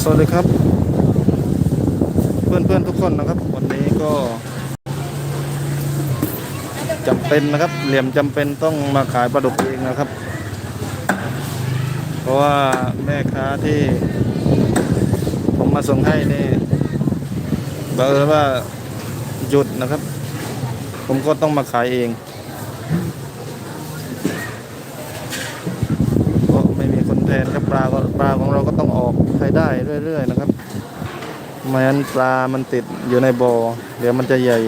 สวัสดีครับ เพื่อนๆทุกคนนะครับ วันนี้ก็จำเป็นนะครับ เหลี่ยมจำเป็นต้องมาขายปลาดุกเองนะครับ เพราะว่าแม่ค้าที่ผมมาส่งให้นี่บอกเลยว่าหยุดนะครับ ผมก็ต้องมาขายเองเพราะไม่มีคนแทนครับปลาก็ ให้ได้เรื่อย ๆ นะครับไม่งั้นปลามันติดอยู่ในบ่อเดี๋ยวมันจะใหญ่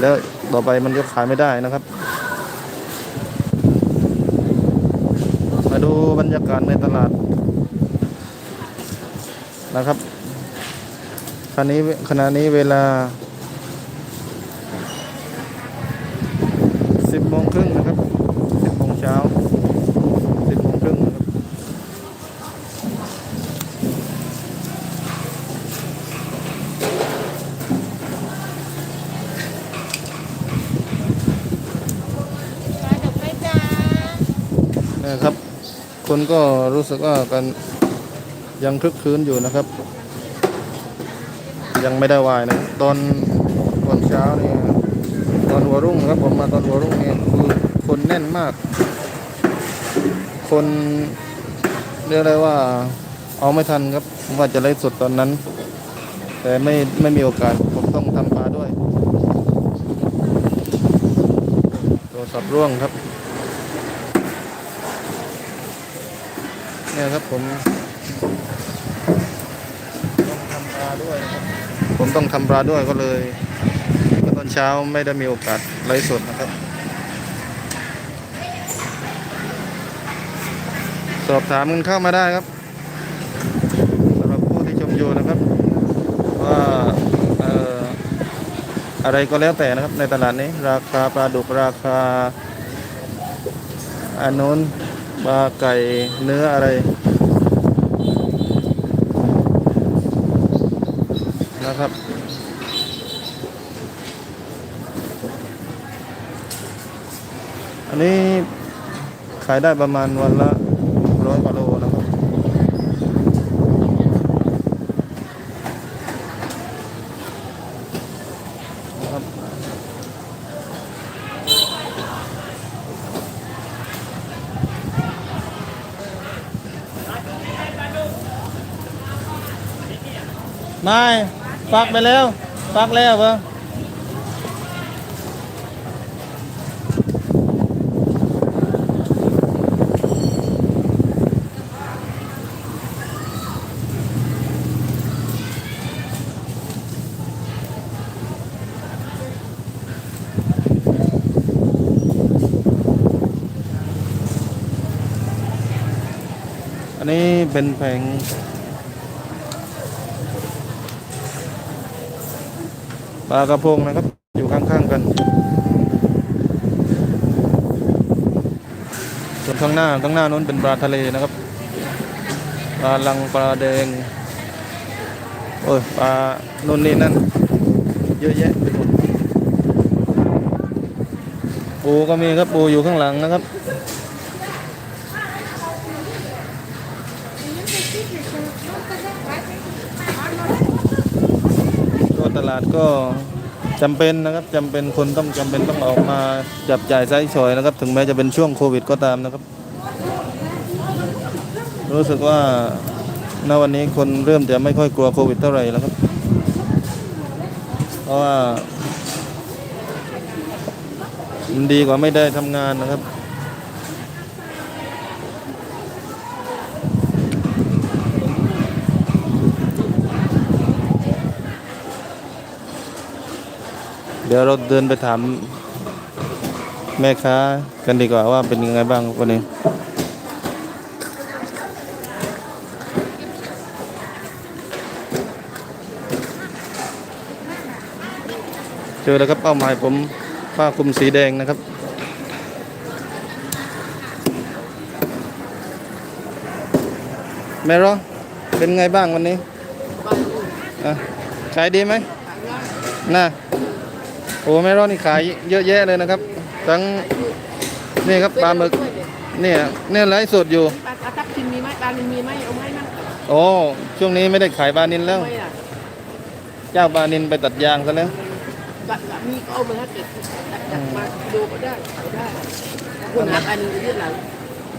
แล้วต่อไปมันก็ขายไม่ได้นะครับ มาดูบรรยากาศในตลาดนะครับขณะนี้ขณะนี้เวลาสิบโมงครึ่งนะครับสิบโมงเช้าสิบโมงครึ่งนะครับ ปลาดุกไหมจ๊ะ นะครับ คนก็รู้สึกว่ากันยังคลึกคลื้นอยู่นะครับ ยังไม่ได้วายนะตอนตอนเช้านี่ตอนหัวรุ่งครับผมมาตอนหัวรุ่งนี่คือคนแน่นมาก คนเรียกได้ว่าเอาไม่ทันครับผมว่าจะไล่สดตอนนั้น แต่ไม่ไม่มีโอกาสผมต้องทำปลาด้วยโทรศัพท์ร่วงครับ เนี่ยครับผม ต้องทำปลาด้วยนะครับผมต้องทำปลาด้วยก็เลยเมื่อตอนเช้าไม่ได้มีโอกาสไลฟ์สดนะครับสอบถามกันเข้ามาได้ครับสำหรับผู้ที่ชมอยู่นะครับ ว่าเอ่ออะไรก็แล้วแต่นะครับในตลาดนี้ ราคาปลาดุกราคาอันนู้น ปลาไก่เนื้ออะไร นะครับ อันนี้ขายได้ประมาณวันละร้อยกว่าโลนะครับ นะครับ ไม่ฟักไปแล้ว ฟักแล้วเปะอันนี้เป็นแผง ปลากระพงนะครับ อยู่ข้างๆกัน ส่วนข้างหน้าข้างหน้านู้นเป็นปลาทะเลนะครับปลาลังปลาแดงโอ้ยปลานู่นนี่นั่นเยอะแยะไปหมดปูก็มีครับปูอยู่ข้างหลังนะครับก็ ตลาดก็จำเป็นนะครับจำเป็นคนต้องจำเป็นต้องออกมาจับจ่ายใช้สอยนะครับ ถึงแม้จะเป็นช่วงโควิดก็ตามนะครับ รู้สึกว่าณวันนี้คนเริ่มจะไม่ค่อยกลัวโควิดเท่าไหร่แล้วครับ เพราะว่ามันดีกว่าไม่ได้ทำงานนะครับ เดี๋ยวเราเดินไปถามแม่ค้ากันดีกว่าว่าเป็นยังไงบ้างวันนี้เจอแล้วครับเป้าหมายผมผ้าคลุมสีแดงนะครับ แม่รอเป็นไงบ้างวันนี้ขายดีไหมน่า โอ้ไม่รอดนี่ขายเยอะแยะเลยนะครับ ทั้งนี่ครับปลาหมึกเนี่ยเนี่ยไลฟ์สดอยู่ปลาทับทิมมีไหมปลาลินมีไหมเอาไหมมั้งปโอ้ช่วงนี้ไม่ได้ขายปลานินแล้วทำไมอะเจ้าปลานินไปตัดยางซะแล้วกะกะมีก็เอามาถ้าเกิดดักมาดูก็ได้ขายได้คุณหาอันนี้ยืดหลัง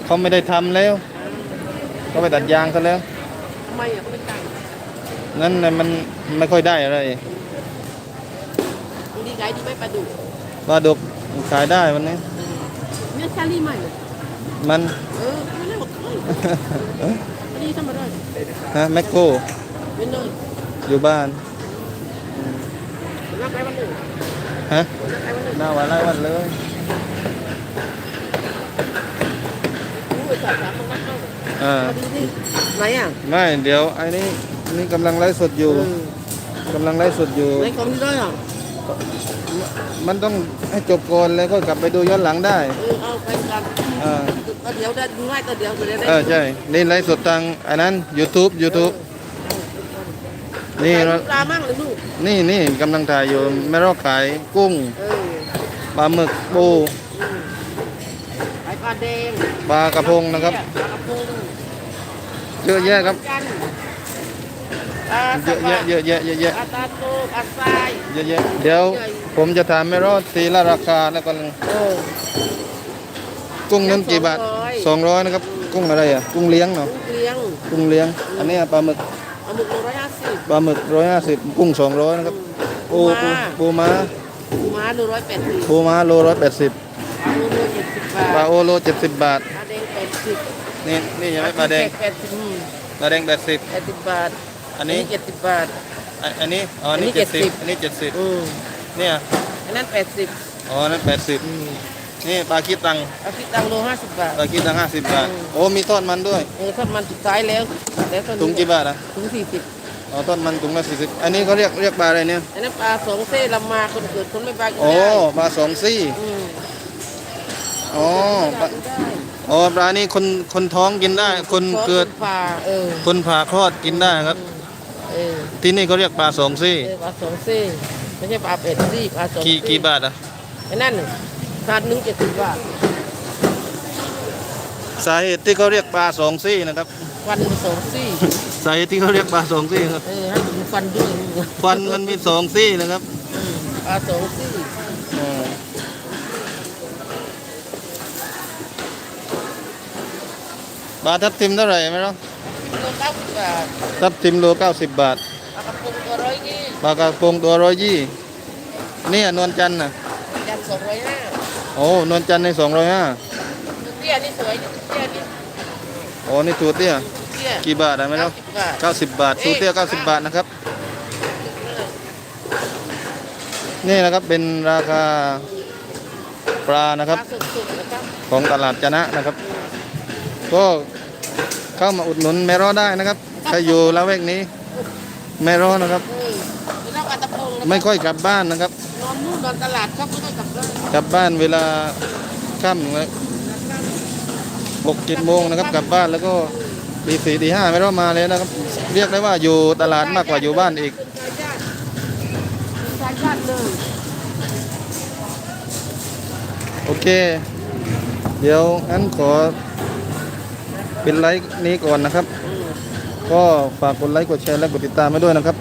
เขาไม่ได้ทำแล้วเขาไปตัดยางซะแล้ว ทำไมอะเขาไม่ตังค์นั่นน่ะมันไม่ค่อยได้อะไร บางทีขายดีไม่ปลาดุกปลาดุกขายได้วันนี้เนี่ยชาลีใหม่เลยมัน เออไม่ได้บอกเฮ้ยอันนี้ทำอะไรฮะแมคโครเป็นเลยอยู่บ้านรับไปวันหนึ่งฮะรับไปวันหนึ่งหน้าวันไล่วันเลยรู้ไปสอบถามคนนั้นเข้าอ่ามาดูสิไหนอะไม่เดี๋ยวไอ้นี่นี่กำลังไลฟ์สดอยู่เออกำลังไลฟ์สดอยู่ไหนของที่ได้อะ มันต้องให้จบก่อนแล้วก็กลับไปดูย้อนหลังได้ เออเอาไปกันอ่าก็เดี๋ยวได้ดูง่ายก็เดี๋ยวเดี๋ยวได้เออใช่ นี่ไลฟ์สดทางอันนั้น YouTube YouTube นี่นี่เราปลามั่งเลยลูกนี่นี่กำลังถ่ายอยู่แม่รอกขายกุ้งเออปลาหมึกปูอืมขายปลาแดงปลากระพงนะครับ ปลากระพงเยอะแยะครับ ปลา เยอะแยะเยอะแยะเยอะแยะปลาตาโตปลาทรายเยอะแยะเดี๋ยวผมจะถามแม่รอดทีละราคาแล้วก็เออกุ้งนั้นกี่บาทสองร้อยนะครับ กุ้งอะไรอะ กุ้งเลี้ยงเนาะลูกเลี้ยงกุ้งเลี้ยง อันนี้ปลาหมึกเอาหมึกโลร้อยห้าสิบปลาหมึกร้อยห้าสิบกุ้งสองร้อยนะครับปูปูปูม้าปูม้าโลร้อยแปดสิบปูม้าโลร้อยแปดสิบปลาโลโลเจ็ดสิบบาปลาทโอโลเจ็ดสิบบาทปลาแดงแปดสิบนี่นี่ใช่ไหมปลาแดงแปดสิบอืมปลาแดงแปดสิบแปดสิบบาท อันนี้เจ็ดสิบบาทอันอันนี้อ๋ออันนี้อันนี้เจ็ดสิบ70 อันนี้เจ็ดสิบอืมเนี่ยอันนั้นแปดสิบอ๋ออันนั้นแปดสิบอืมนี่ปลาคิดตังเอาคิดตังโลห้าสิบบาท ปลาคิดตังห้าสิบบาท อืม โอ้มีทอดมันด้วย เออถ้ามันสุดท้ายแล้ว แล้วตอนนี้ถุงกี่บาทอะถุงสี่สิบอ๋อทอดมันถุงละสี่สิบอันนี้เขาเรียกเรียกปลาอะไรเนี่ยอันนั้นปลาสองเส้ลำมาคนเกิดคนไม่บากินโอ้ได้ปลาสองซี่อืมอ๋อปลากินได้อ๋อปลานี้คนคนท้องกินได้ คนเกิดปลาเออคนผ่าคลอดกินได้ครับ เออที่นี่เขาเรียกปลาสองซี่ เออปลาสองเส้ไม่ใช่ปลาเป็ดซี่ปลาสองกี่เส้กี่บาทอะไอ้นั่นถาดหนึ่งเจ็ดสิบบาทสาเหตุที่เขาเรียกปลาสองซี่นะครับ ฟันสองซี่สาเหตุที่เขาเรียกปลาสองซี่ครับเออให้ถึงฟันด้วยฟันมันมีสองซี่นะครับอืมปลาสองซี่อืมปลาทับทิมเท่าไหร่ไหมเนาะกิ โลเก้าสิบบาททับทิมโลเก้าสิบบาทปลากระพงตัวร้อยยี่ปลากระพงตัวร้อยยี่นี่นวลจันทร์น่ะยันสองร้อยห้าโอ้นวลจันทร์ในสองร้อยห้าตัวเตี้ยนี่สวยตัวเตี้ยนี่โอ้นี่ตัวเตี้ยเตี้ยกี่บาทอะไหมเก้าเนาะสิบบาทเก้าสิบบาทตัวเตี้ยเก้าสิบบาทนะครับ นี่นะครับเป็นราคาปลานะครับปลาสุดๆนะครับของตลาดจะนะนะครับ ก็ เข้ามาอุดหนุนแมรอได้นะครับใครอยู่ละแวกนี้แมรอนะครับเออแล้วปลาตะพงนะไม่ค่อยกลับบ้านนะครับ นอนนู่นนอนตลาดครับไม่ต้องกลับบ้านกลับบ้านเวลาค่ำนะหกเจ็ดโมงนะครับ กลับบ้านแล้วก็ตีสี่ตีห้าไม่รอมาเลยนะครับ เรียกได้ว่าอยู่ตลาดมากกว่าอยู่บ้านอีก เป็นทายาทเป็นทายาทเลยโอเค เดี๋ยวงั้นขอ เป็นไลค์นี้ก่อนนะครับ ก็ฝากกดไลค์กดแชร์และกดติดตามไว้ด้วยนะครับ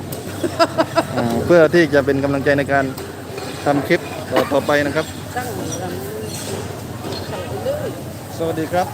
อ่าเพื่อที่จะเป็นกำลังใจในการทำคลิปต่อต่อไปนะครับสั่งสั่งไปเลยสวัสดีครับ